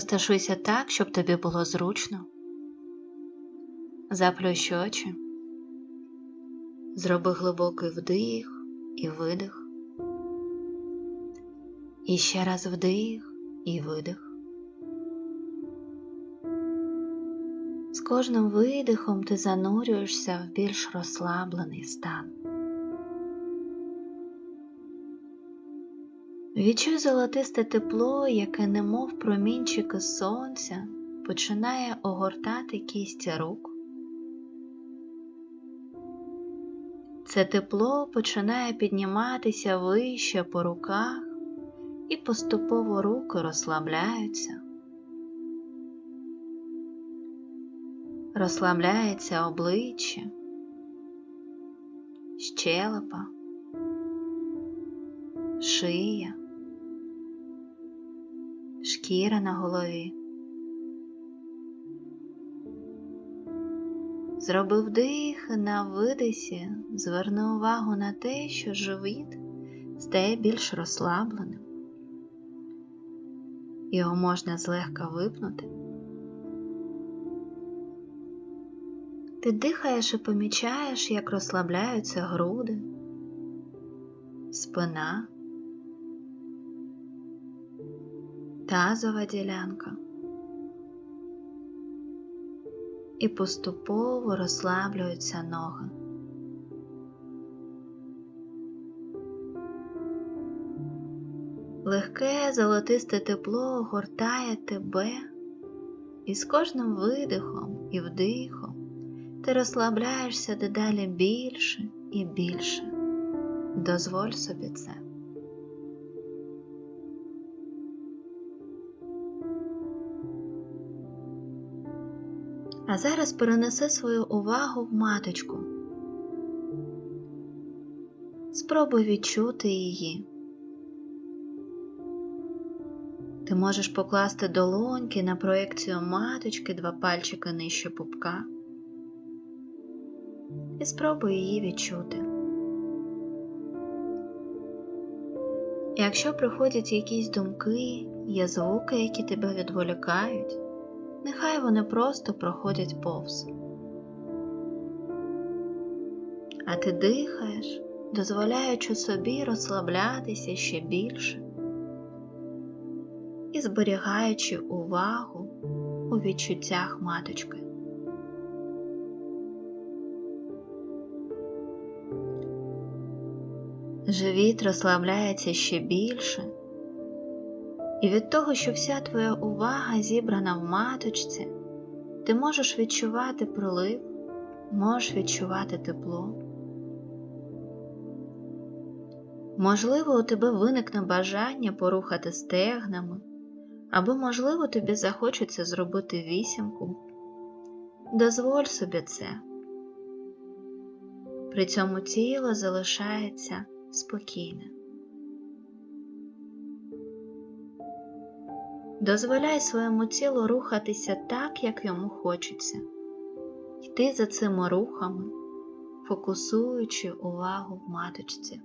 Розташуйся так, щоб тобі було зручно. Заплющ очі. Зроби глибокий вдих і видих. І ще раз вдих і видих. З кожним видихом ти занурюєшся в більш розслаблений стан. Відчуй золотисте тепло, яке, немов промінчики сонця, починає огортати кісті рук. Це тепло починає підніматися вище по руках, і поступово руки розслабляються. Розслабляється обличчя, щелепа, шия, шкіра на голові. Зроби вдих на видисі, зверни увагу на те, що живіт стає більш розслабленим. Його можна злегка випнути. Ти дихаєш і помічаєш, як розслабляються груди, спина, тазова ділянка. І поступово розслаблюються ноги. Легке золотисте тепло огортає тебе, і з кожним видихом і вдихом ти розслабляєшся дедалі більше і більше. Дозволь собі це. А зараз перенеси свою увагу в маточку. Спробуй відчути її. Ти можеш покласти долоньки на проекцію маточки, два пальчики нижче пупка і спробуй її відчути. Якщо приходять якісь думки, є звуки, які тебе відволікають, нехай вони просто проходять повз. А ти дихаєш, дозволяючи собі розслаблятися ще більше і зберігаючи увагу у відчуттях маточки. Живіт розслабляється ще більше, і від того, що вся твоя увага зібрана в маточці, ти можеш відчувати прилив, можеш відчувати тепло. Можливо, у тебе виникне бажання порухати стегнами, або, можливо, тобі захочеться зробити вісімку. Дозволь собі це. При цьому тіло залишається спокійне. Дозволяй своєму тілу рухатися так, як йому хочеться, йти за цими рухами, фокусуючи увагу в маточці.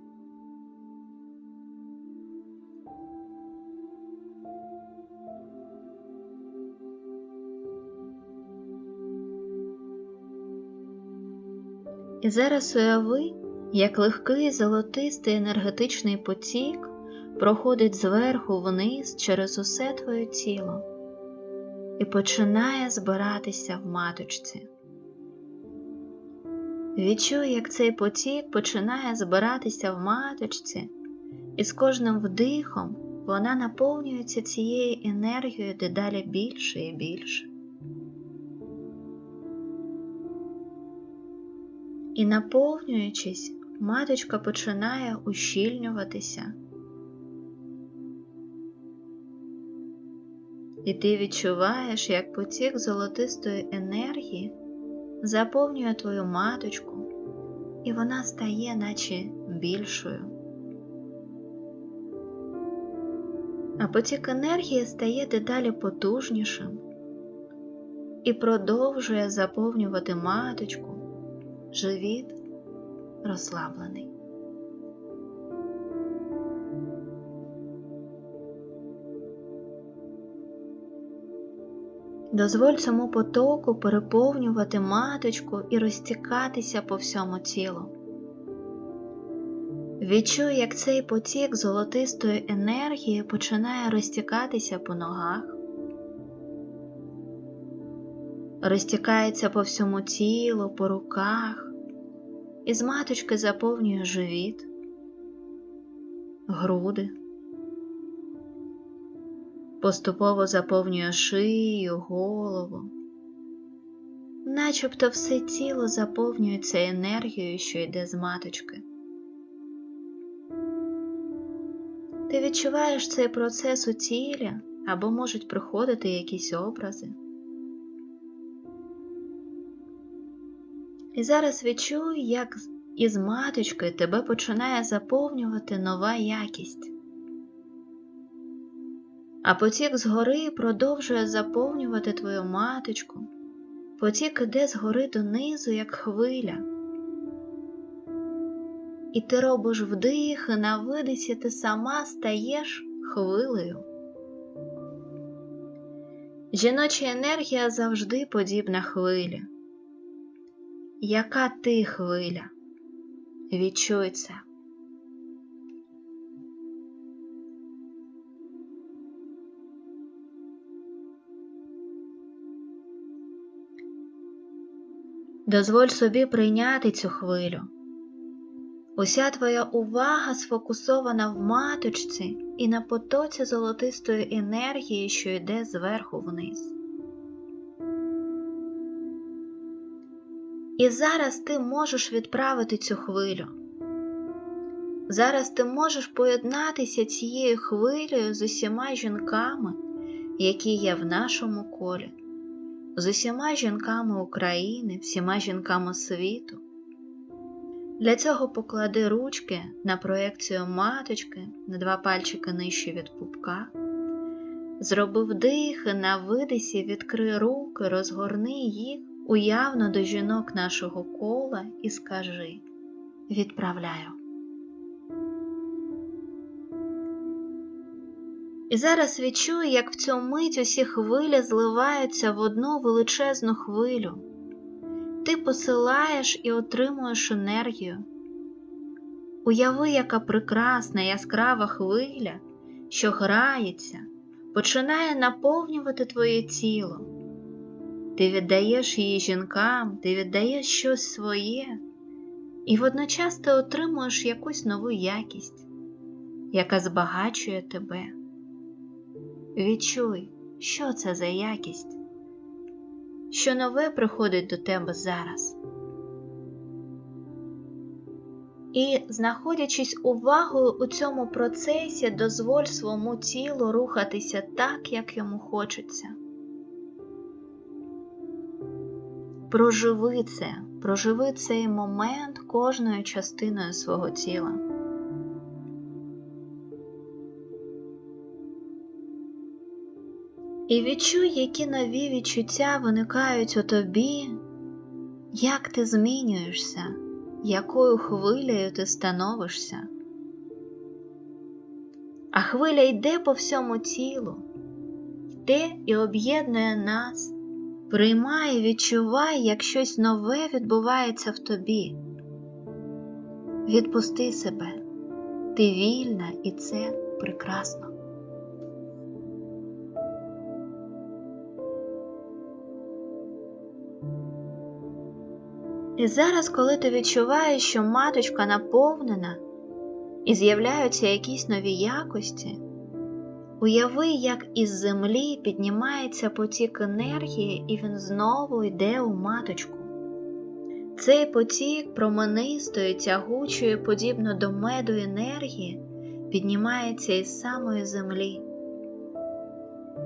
І зараз уяви, як легкий золотистий енергетичний потік проходить зверху вниз через усе твоє тіло і починає збиратися в маточці. Відчуй, як цей потік починає збиратися в маточці, і з кожним вдихом вона наповнюється цією енергією дедалі більше і більше. І наповнюючись, маточка починає ущільнюватися. І ти відчуваєш, як потік золотистої енергії заповнює твою маточку, і вона стає наче більшою. А потік енергії стає дедалі потужнішим і продовжує заповнювати маточку, живіт розслаблений. Дозволь цьому потоку переповнювати маточку і розтікатися по всьому тілу. Відчуй, як цей потік золотистої енергії починає розтікатися по ногах, розтікається по всьому тілу, по руках, і з маточки заповнює живіт, груди, поступово заповнює шию, голову, начебто все тіло заповнюється енергією, що йде з маточки. Ти відчуваєш цей процес у тілі або можуть приходити якісь образи. І зараз відчуй, як із маточки тебе починає заповнювати нова якість. А потік згори продовжує заповнювати твою маточку. Потік іде згори донизу, як хвиля. І ти робиш вдих, і на видисі ти сама стаєш хвилею. Жіноча енергія завжди подібна хвилі. Яка ти хвиля? Відчуй це. Дозволь собі прийняти цю хвилю. Уся твоя увага сфокусована в маточці і на потоці золотистої енергії, що йде зверху вниз. І зараз ти можеш відправити цю хвилю. Зараз ти можеш поєднатися цією хвилею з усіма жінками, які є в нашому колі, з усіма жінками України, всіма жінками світу. Для цього поклади ручки на проекцію маточки на два пальчики нижче від пупка. Зроби вдих на видисі відкрий руки, розгорни їх уявно до жінок нашого кола і скажи відправляю. І зараз відчуй, як в цю мить усі хвилі зливаються в одну величезну хвилю. Ти посилаєш і отримуєш енергію. Уяви, яка прекрасна яскрава хвиля, що грається, починає наповнювати твоє тіло. Ти віддаєш її жінкам, ти віддаєш щось своє, і водночас ти отримуєш якусь нову якість, яка збагачує тебе. Відчуй, що це за якість, що нове приходить до тебе зараз. І, знаходячись увагою у цьому процесі, дозволь своєму тілу рухатися так, як йому хочеться. Проживи це, проживи цей момент кожною частиною свого тіла. І відчуй, які нові відчуття виникають у тобі, як ти змінюєшся, якою хвилею ти становишся. А хвиля йде по всьому тілу, йде і об'єднує нас, приймай відчувай, як щось нове відбувається в тобі. Відпусти себе, ти вільна і це прекрасно. І зараз, коли ти відчуваєш, що маточка наповнена і з'являються якісь нові якості, уяви, як із землі піднімається потік енергії, і він знову йде у маточку. Цей потік променистої, тягучої, подібно до меду енергії, піднімається із самої землі.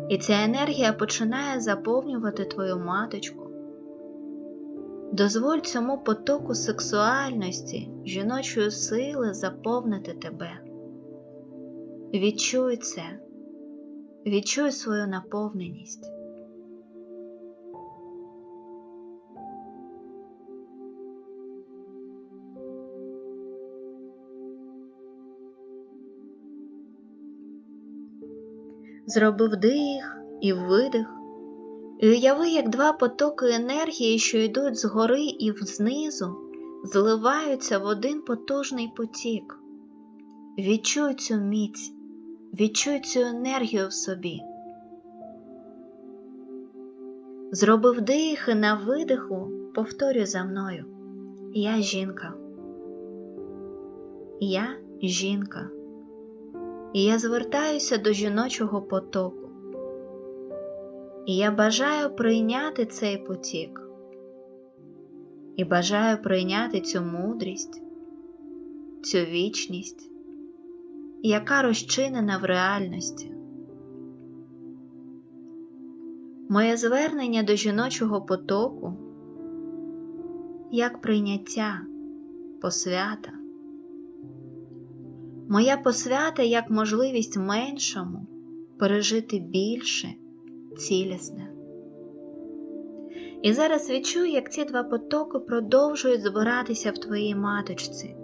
І ця енергія починає заповнювати твою маточку. Дозволь цьому потоку сексуальності, жіночої сили заповнити тебе. Відчуй це, відчуй свою наповненість. Зроби вдих і видих, І уяви, як два потоки енергії, що йдуть згори і знизу, зливаються в один потужний потік. Відчуй цю міць, відчуй цю енергію в собі. Зроби вдих і на видиху, повторюй за мною. Я жінка. Я жінка. І я звертаюся до жіночого потоку. І я бажаю прийняти цей потік. І бажаю прийняти цю мудрість, цю вічність, яка розчинена в реальності. Моє звернення до жіночого потоку як прийняття, посвята. Моя посвята як можливість меншому пережити більше, цілісне. І зараз відчуй, як ці два потоки продовжують збиратися в твоїй маточці.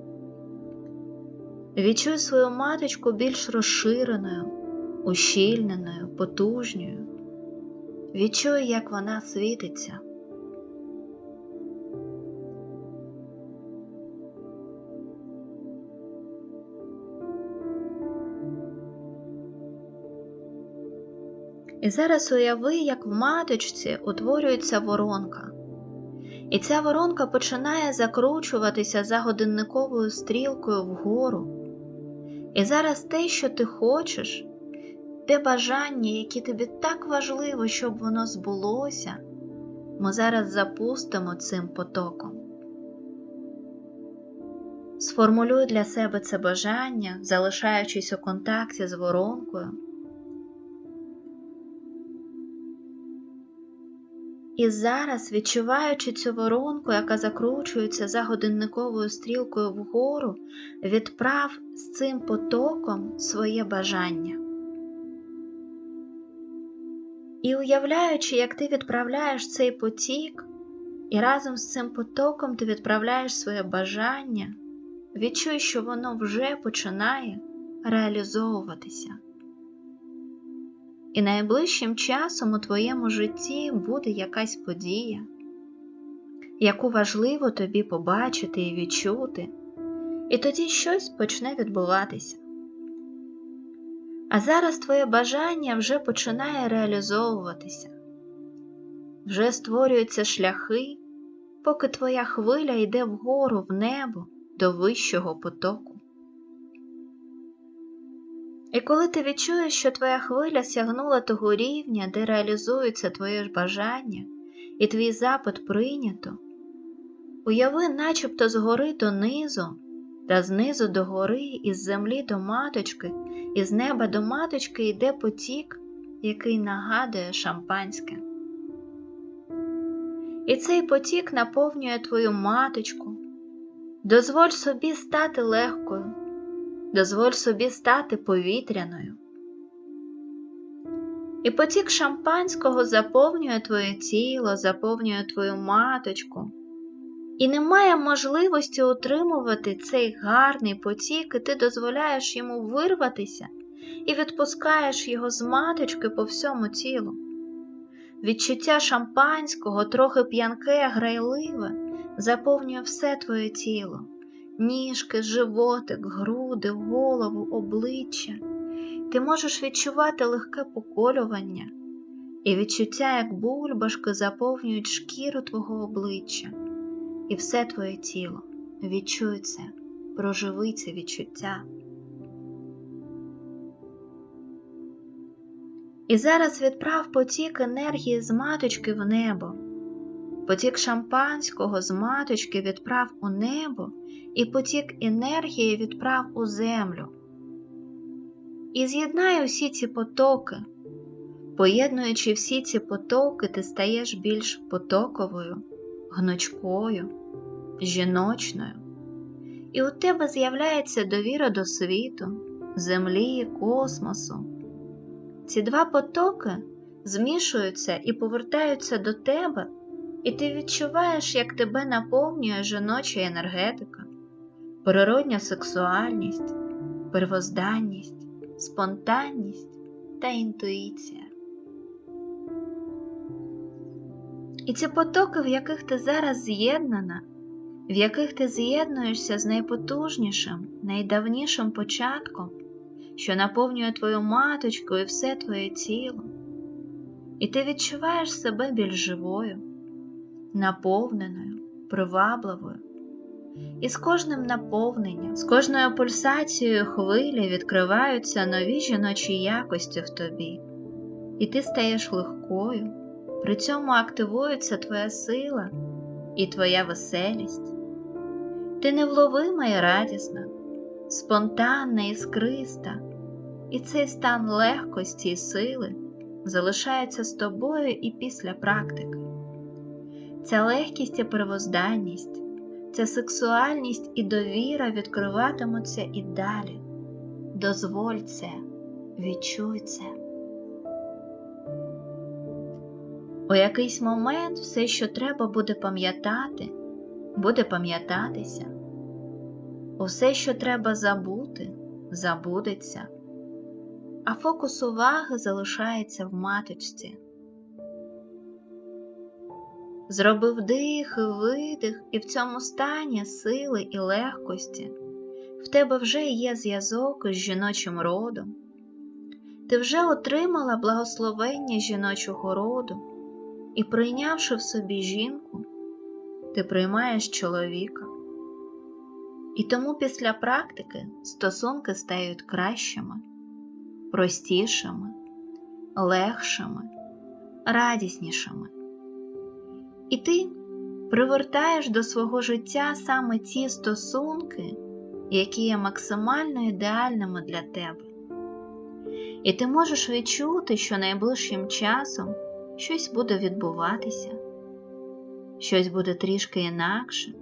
Відчуй свою маточку більш розширеною, ущільненою, потужною. Відчуй, як вона світиться. І зараз уяви, як в маточці утворюється воронка. І ця воронка починає закручуватися за годинниковою стрілкою вгору. І зараз те, що ти хочеш, те бажання, яке тобі так важливо, щоб воно збулося, ми зараз запустимо цим потоком. Сформулюй для себе це бажання, залишаючись у контакті з воронкою. І зараз, відчуваючи цю воронку, яка закручується за годинниковою стрілкою вгору, відправ з цим потоком своє бажання. І уявляючи, як ти відправляєш цей потік, і разом з цим потоком ти відправляєш своє бажання, відчуй, що воно вже починає реалізовуватися. І найближчим часом у твоєму житті буде якась подія, яку важливо тобі побачити і відчути, і тоді щось почне відбуватися. А зараз твоє бажання вже починає реалізовуватися, вже створюються шляхи, поки твоя хвиля йде вгору в небо до вищого потоку. І коли ти відчуєш, що твоя хвиля сягнула того рівня, де реалізується твоє ж бажання, і твій запит прийнято, уяви, начебто згори донизу, та знизу до гори, із землі до маточки, і з неба до маточки йде потік, який нагадує шампанське. І цей потік наповнює твою маточку. Дозволь собі стати легкою дозволь собі стати повітряною. І потік шампанського заповнює твоє тіло, заповнює твою маточку, і немає можливості утримувати цей гарний потік, і ти дозволяєш йому вирватися і відпускаєш його з маточки по всьому тілу. Відчуття шампанського, трохи п'янке, грайливе, заповнює все твоє тіло ніжки, животик, груди, голову, обличчя. Ти можеш відчувати легке поколювання і відчуття, як бульбашки заповнюють шкіру твого обличчя і все твоє тіло. Відчуй це, проживи це відчуття. І зараз відправ потік енергії з маточки в небо. Потік шампанського з маточки відправ у небо і потік енергії відправ у землю. І з'єднай усі ці потоки. Поєднуючи всі ці потоки, ти стаєш більш потоковою, гнучкою, жіночною. І у тебе з'являється довіра до світу, землі, космосу. Ці два потоки змішуються і повертаються до тебе і ти відчуваєш, як тебе наповнює жіноча енергетика, природня сексуальність, первозданність, спонтанність та інтуїція. І ці потоки, в яких ти зараз з'єднана, в яких ти з'єднуєшся з найпотужнішим, найдавнішим початком, що наповнює твою маточку і все твоє тіло, і ти відчуваєш себе більш живою, наповненою, привабливою. І з кожним наповненням, з кожною пульсацією хвилі відкриваються нові жіночі якості в тобі, і ти стаєш легкою, при цьому активується твоя сила і твоя веселість. Ти невловима і радісна, спонтанна і скриста, і цей стан легкості і сили залишається з тобою і після практики. Ця легкість і первозданність, ця сексуальність і довіра відкриватимуться і далі. Дозволь це, відчуй це. У якийсь момент все, що треба буде пам'ятати, буде пам'ятатися. Усе, що треба забути, забудеться, а фокус уваги залишається в маточці. Зробив дих і видих, і в цьому стані сили і легкості в тебе вже є зв'язок із жіночим родом. Ти вже отримала благословення жіночого роду, і, прийнявши в собі жінку, ти приймаєш чоловіка. І тому після практики стосунки стають кращими, простішими, легшими, радіснішими. І ти привертаєш до свого життя саме ті стосунки, які є максимально ідеальними для тебе. І ти можеш відчути, що найближчим часом щось буде відбуватися, щось буде трішки інакше,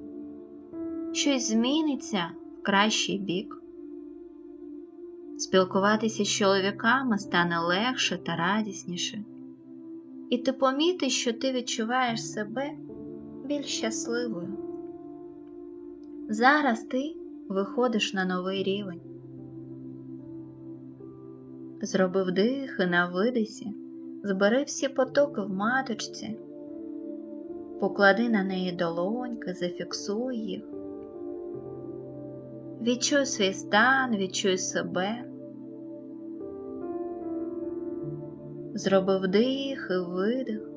щось зміниться в кращий бік. Спілкуватися з чоловіками стане легше та радісніше, і ти помітиш, що ти відчуваєш себе більш щасливою. Зараз ти виходиш на новий рівень. Зробив дихи на видисі, збери всі потоки в маточці, поклади на неї долоньки, зафіксуй їх. Відчуй свій стан, відчуй себе. Зробив дих і видих.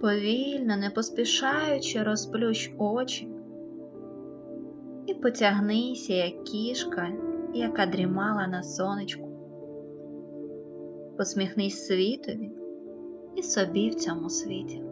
Повільно, не поспішаючи, розплющ очі і потягнися, як кішка, яка дрімала на сонечку. Посміхнись світові і собі в цьому світі.